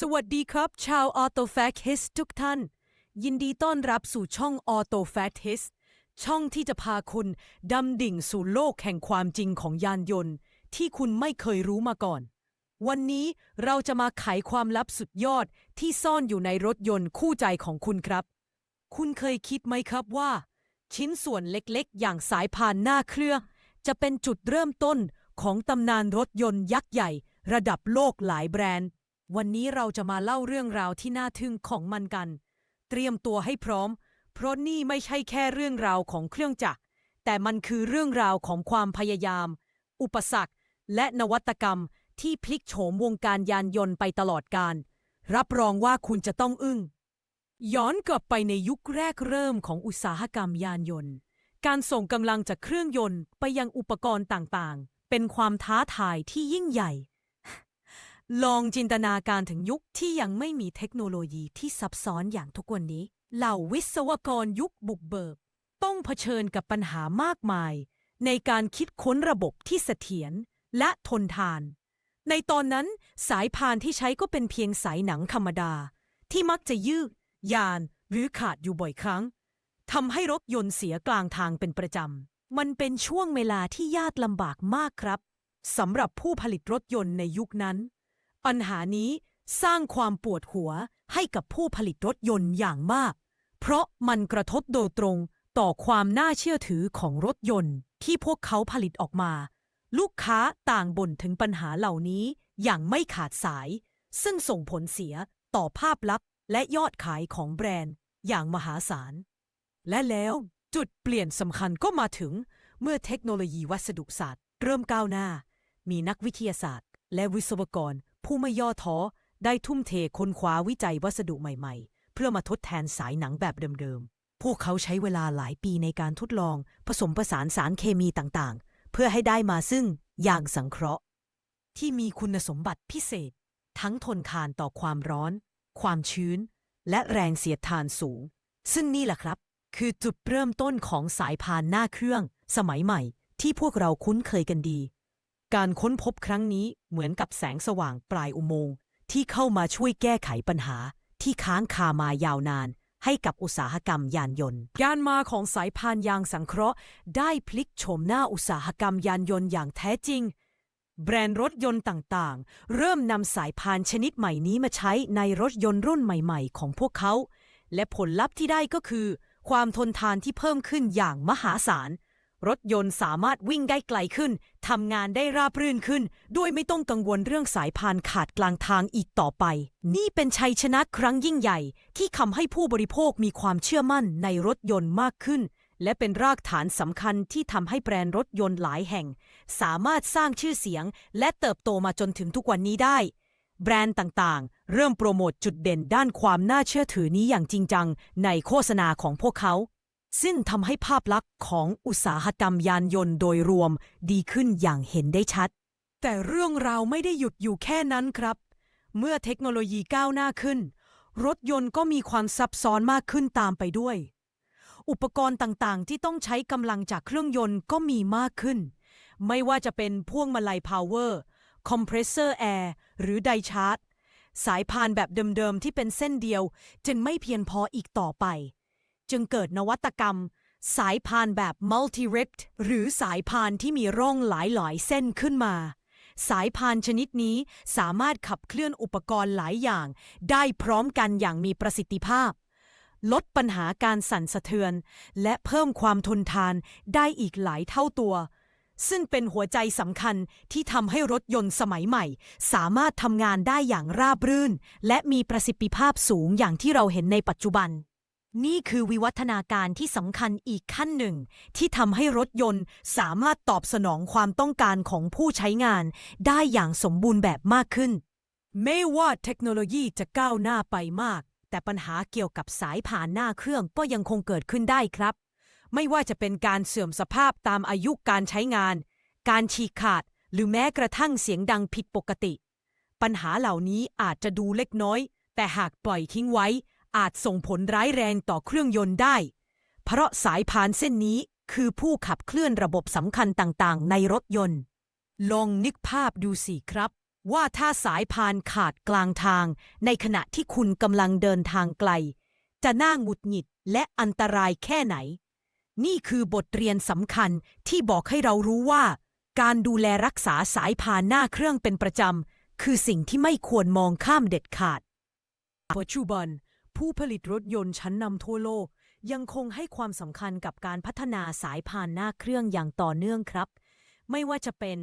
สวัสดีครับ ชาว Auto Fact His ทุกท่าน ยินดีต้อนรับสู่ช่อง Auto Fact His ช่องที่จะพาคุณดำดิ่งสู่โลกแห่งความจริงของยานยนต์ ที่คุณไม่เคยรู้มาก่อน วันนี้เราจะมาไขความลับสุดยอดที่ซ่อนอยู่ในรถยนต์คู่ใจของคุณครับ คุณเคยคิดไหมครับว่า ชิ้นส่วนเล็กๆ อย่างสายพานหน้าเครื่อง จะเป็นจุดเริ่มต้นของตำนานรถยนต์ยักษ์ใหญ่ ระดับโลกหลายแบรนด์ วันนี้เราจะมาเล่าเรื่องราวที่น่าทึ่งของมันกัน เตรียมตัวให้พร้อม เพราะนี่ไม่ใช่แค่เรื่องราวของเครื่องจักร แต่มันคือเรื่องราวของความพยายาม อุปสรรค และนวัตกรรมที่พลิกโฉมวงการยานยนต์ไปตลอดการ รับรองว่าคุณจะต้องอึ้ง ย้อนกลับไปในยุคแรกเริ่มของอุตสาหกรรมยานยนต์ การส่งกำลังจากเครื่องยนต์ไปยังอุปกรณ์ต่างๆ เป็นความท้าทายที่ยิ่งใหญ่ ลองจินตนาการถึงยุคที่ยังไม่มีเทคโนโลยีที่ซับซ้อนอย่างทุกวันนี้ เหล่าวิศวกรยุคบุกเบิก ต้องเผชิญกับปัญหามากมาย ในการคิดค้นระบบที่เสถียรและทนทาน ในตอนนั้นสายพานที่ใช้ก็เป็นเพียงสายหนังธรรมดา ที่มักจะยืด ยานหรือขาดอยู่บ่อยครั้งทำให้รถยนต์เสียกลางทางเป็นประจำ มันเป็นช่วงเวลาที่ยากลำบากมากครับสำหรับผู้ผลิตรถยนต์ในยุคนั้น ปัญหานี้สร้างความปวดหัวให้กับผู้ผลิตรถยนต์อย่างมาก เพราะมันกระทบโดยตรงต่อความน่าเชื่อถือของรถยนต์ที่พวกเขาผลิตออกมา ลูกค้าต่างบ่นถึงปัญหาเหล่านี้อย่างไม่ขาดสาย ซึ่งส่งผลเสียต่อภาพลักษณ์และยอดขายของแบรนด์อย่างมหาศาล และแล้วจุดเปลี่ยนสำคัญก็มาถึงเมื่อเทคโนโลยีวัสดุศาสตร์ เริ่มก้าวหน้า มีนักวิทยาศาสตร์ และวิศวกร ผู้ไม่ย่อท้อได้ทุ่มเทค้นคว้าวิจัยวัสดุใหม่ๆ เพื่อมาทดแทนสายหนังแบบเดิมๆ พวกเขาใช้เวลาหลายปีในการทดลอง ผสมผสานสารเคมีต่างๆ เพื่อให้ได้มาซึ่งยางสังเคราะห์ ที่มีคุณสมบัติพิเศษ ทั้งทนทานต่อความร้อน ความชื้น และแรงเสียดทานสูง ซึ่งนี่แหละครับ คือจุดเริ่มต้นของสายพานหน้าเครื่อง สมัยใหม่ ที่พวกเราคุ้นเคยกันดี การค้นพบครั้งนี้เหมือนกับแสงสว่างปลายอุโมงค์ที่เข้ามาช่วยแก้ไขปัญหาที่ค้างคามายาวนาน ให้กับอุตสาหกรรมยานยนต์ การมาของสายพานยางสังเคราะห์ ได้พลิกโฉมหน้าอุตสาหกรรมยานยนต์อย่างแท้จริง แบรนด์รถยนต์ต่างๆ เริ่มนำสายพานชนิดใหม่นี้มาใช้ในรถยนต์รุ่นใหม่ ๆ ของพวกเขา และผลลัพธ์ที่ได้ก็คือ ความทนทานที่เพิ่มขึ้นอย่างมหาศาล รถยนต์สามารถวิ่งได้ไกลขึ้น ทำงานได้ราบรื่นขึ้นโดยไม่ต้องกังวลเรื่องสายพานขาดกลางทางอีกต่อไป นี่เป็นชัยชนะครั้งยิ่งใหญ่ ที่ทำให้ผู้บริโภคมีความเชื่อมั่นในรถยนต์มากขึ้น และเป็นรากฐานสำคัญที่ทำให้แบรนด์รถยนต์หลายแห่ง สามารถสร้างชื่อเสียง และเติบโตมาจนถึงทุกวันนี้ได้ แบรนด์ต่างๆ เริ่มโปรโมทจุดเด่นด้านความน่าเชื่อถือนี้อย่างจริงจังในโฆษณาของพวกเขา ซึ่งทำให้ภาพลักษณ์ของอุตสาหกรรมยานยนต์โดยรวมดีขึ้นอย่างเห็นได้ชัด แต่เรื่องราวไม่ได้หยุดอยู่แค่นั้นครับ เมื่อเทคโนโลยีก้าวหน้าขึ้น รถยนต์ก็มีความซับซ้อนมากขึ้นตามไปด้วย อุปกรณ์ต่างๆ ที่ต้องใช้กำลังจากเครื่องยนต์ก็มีมากขึ้น ไม่ว่าจะเป็นพ่วงมาลัยพาวเวอร์คอมเพรสเซอร์แอร์หรือไดชาร์จสายพานแบบเดิมๆที่เป็นเส้นเดียว จึงไม่เพียงพออีกต่อไป จึงเกิดนวัตกรรม สายพานแบบ multi-ripped หรือสายพานที่มีร่องหลายๆเส้นขึ้นมา สายพานชนิดนี้สามารถขับเคลื่อนอุปกรณ์หลายอย่าง ได้พร้อมกันอย่างมีประสิทธิภาพ ลดปัญหาการสั่นสะเทือน และเพิ่มความทนทานได้อีกหลายเท่าตัวซึ่งเป็นหัวใจสำคัญที่ทำให้รถยนต์สมัยใหม่ สามารถทำงานได้อย่างราบรื่น และมีประสิทธิภาพสูงอย่างที่เราเห็นในปัจจุบัน นี่คือวิวัฒนาการที่สำคัญอีกขั้นหนึ่ง ที่ทำให้รถยนต์สามารถตอบสนองความต้องการของผู้ใช้งาน ได้อย่างสมบูรณ์แบบมากขึ้น ไม่ว่าเทคโนโลยีจะก้าวหน้าไปมาก แต่ปัญหาเกี่ยวกับสายผ่านหน้าเครื่องก็ยังคงเกิดขึ้นได้ครับ ไม่ว่าจะเป็นการเสื่อมสภาพตามอายุการใช้งาน การฉีกขาด หรือแม้กระทั่งเสียงดังผิดปกติ ปัญหาเหล่านี้อาจจะดูเล็กน้อย แต่หากปล่อยทิ้งไว้ อาจส่งผลร้ายแรงต่อเครื่องยนต์ได้ เพราะสายพานเส้นนี้คือผู้ขับเคลื่อนระบบสำคัญต่างๆ ในรถยนต์ ลองนึกภาพดูสิครับ ว่าถ้าสายพานขาดกลางทาง ในขณะที่คุณกำลังเดินทางไกล จะน่าหงุดหงิดและอันตรายแค่ไหน นี่คือบทเรียนสำคัญที่บอกให้เรารู้ว่า การดูแลรักษาสายพานหน้าเครื่องเป็นประจำ คือสิ่งที่ไม่ควรมองข้ามเด็ดขาดปัจจุบัน ผู้ผลิตรถยนต์ชั้นนำทั่วโลก ยังคงให้ความสำคัญกับการพัฒนาสายพานหน้าเครื่องอย่างต่อเนื่องครับ ไม่ว่าจะเป็น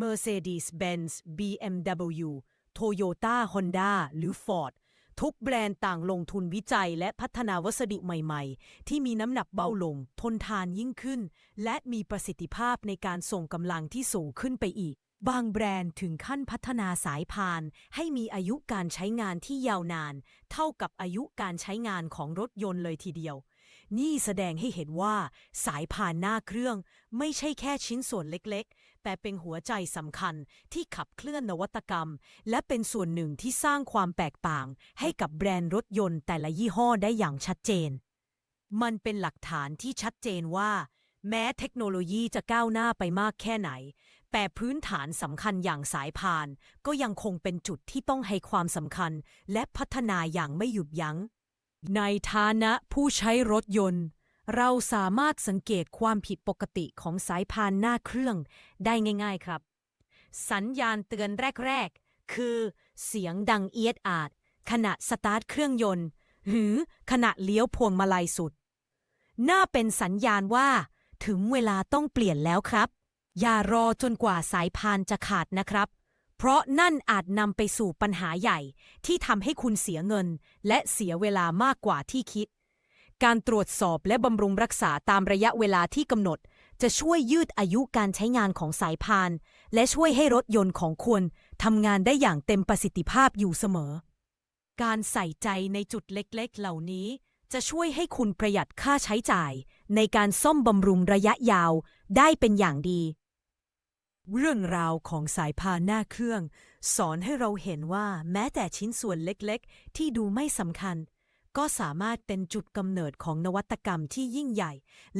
Mercedes-Benz BMW Toyota Honda หรือ Ford ทุกแบรนด์ต่างลงทุนวิจัยและพัฒนาวัสดุใหม่ๆ ที่มีน้ำหนักเบาลง ทนทานยิ่งขึ้น และมีประสิทธิภาพในการส่งกำลังที่สูงขึ้นไปอีก บางแบรนด์ถึงขั้นพัฒนาสายพาน ให้มีอายุการใช้งานที่ยาวนาน เท่ากับอายุการใช้งานของรถยนต์เลยทีเดียว นี่แสดงให้เห็นว่าสายพานหน้าเครื่อง ไม่ใช่แค่ชิ้นส่วนเล็กๆ แต่เป็นหัวใจสำคัญที่ขับเคลื่อนนวัตกรรม และเป็นส่วนหนึ่งที่สร้างความแตกต่าง ให้กับแบรนด์รถยนต์แต่ละยี่ห้อได้อย่างชัดเจน มันเป็นหลักฐานที่ชัดเจนว่าแม้เทคโนโลยีจะก้าวหน้าไปมากแค่ไหน แต่พื้นฐานสำคัญอย่างสายพาน ก็ยังคงเป็นจุดที่ต้องให้ความสำคัญและพัฒนาอย่างไม่หยุดยัง้ง ในฐานะผู้ใช้รถยนต์ เราสามารถสังเกตความผิดปกติของสายพานหน้าเครื่องได้ง่าย ๆครับ สัญญาณเตือนแรก ๆ คือเสียงดังเอียดอาด ขณะสตาร์ทเครื่องยนต์ หรือขณะเลี้ยวพวงมาลัยสุด น่าเป็นสัญญาณว่า ถึงเวลาต้องเปลี่ยนแล้วครับ อย่ารอจนกว่าสายพานจะขาดนะครับ เพราะนั่นอาจนำไปสู่ปัญหาใหญ่ที่ทำให้คุณเสียเงิน และเสียเวลามากกว่าที่คิด การตรวจสอบและบำรุงรักษาตามระยะเวลาที่กำหนด จะช่วยยืดอายุการใช้งานของสายพาน และช่วยให้รถยนต์ของคุณทำงานได้อย่างเต็มประสิทธิภาพอยู่เสมอ การใส่ใจในจุดเล็กๆ เหล่านี้จะช่วยให้คุณประหยัดค่าใช้จ่าย ในการซ่อมบำรุงระยะยาวได้เป็นอย่างดี เรื่องราวของสายพานหน้าเครื่อง สอนให้เราเห็นว่าแม้แต่ชิ้นส่วนเล็กๆ ที่ดูไม่สำคัญ ก็สามารถเป็นจุดกำเนิดของนวัตกรรมที่ยิ่งใหญ่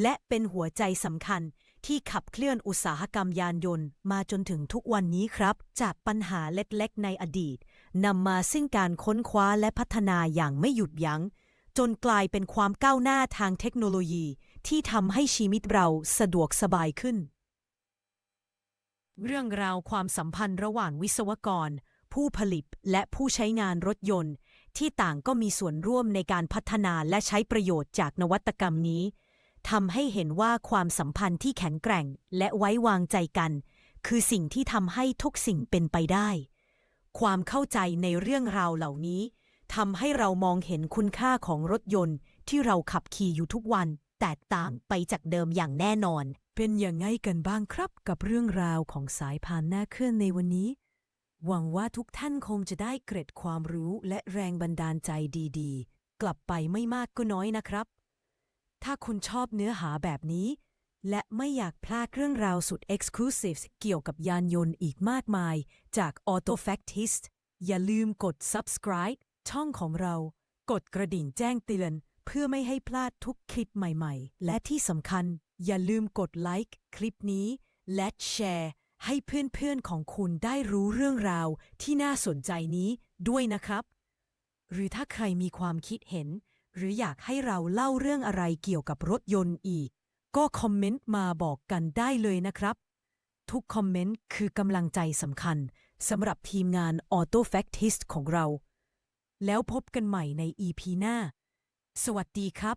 และเป็นหัวใจสำคัญที่ขับเคลื่อนอุตสาหกรรมยานยนต์ มาจนถึงทุกวันนี้ครับ จากปัญหาเล็กๆ ในอดีตนำมาซึ่งการค้นคว้าและพัฒนาอย่างไม่หยุดยัง้ง จนกลายเป็นความก้าวหน้าทางเทคโนโลยี ที่ทำให้ชีวิตเราสะดวกสบายขึ้น เรื่องราวความสัมพันธ์ระหว่างวิศวกร ผู้ผลิตและผู้ใช้งานรถยนต์ ที่ต่างก็มีส่วนร่วมในการพัฒนาและใช้ประโยชน์จากนวัตกรรมนี้ทำให้เห็นว่าความสัมพันธ์ที่แข็งแกร่งและไว้วางใจกัน คือสิ่งที่ทำให้ทุกสิ่งเป็นไปได้ ความเข้าใจในเรื่องราวเหล่านี้ทำให้เรามองเห็นคุณค่าของรถยนต์ที่เราขับขี่อยู่ทุกวัน แตกต่างไปจากเดิมอย่างแน่นอน เป็นอย่างไงกันบ้างครับกับเรื่องราวของสายพานหน้าเครื่องในวันนี้ หวังว่าทุกท่านคงจะได้เกร็ดความรู้และแรงบันดาลใจดีๆ กลับไปไม่มากก็น้อยนะครับ ถ้าคุณชอบเนื้อหาแบบนี้ และไม่อยากพลาดเรื่องราวสุด Exclusive เกี่ยวกับยานยนต์อีกมากมายจาก AutoFactist อย่าลืมกด subscribe ช่องของเรา กดกระดิ่งแจ้งเตือน เพื่อไม่ให้พลาดทุกคลิปใหม่ ๆ และที่สำคัญ อย่าลืมกดไลค์คลิปนี้ และแชร์ ให้เพื่อนๆของคุณได้รู้เรื่องราวที่น่าสนใจนี้ด้วยนะครับ หรือถ้าใครมีความคิดเห็น หรืออยากให้เราเล่าเรื่องอะไรเกี่ยวกับรถยนต์อีก ก็คอมเมนต์มาบอกกันได้เลยนะครับ ทุกคอมเมนต์คือกำลังใจสำคัญสำหรับทีมงาน Auto Factist ของเรา แล้วพบกันใหม่ใน EP หน้า สวัสดีครับ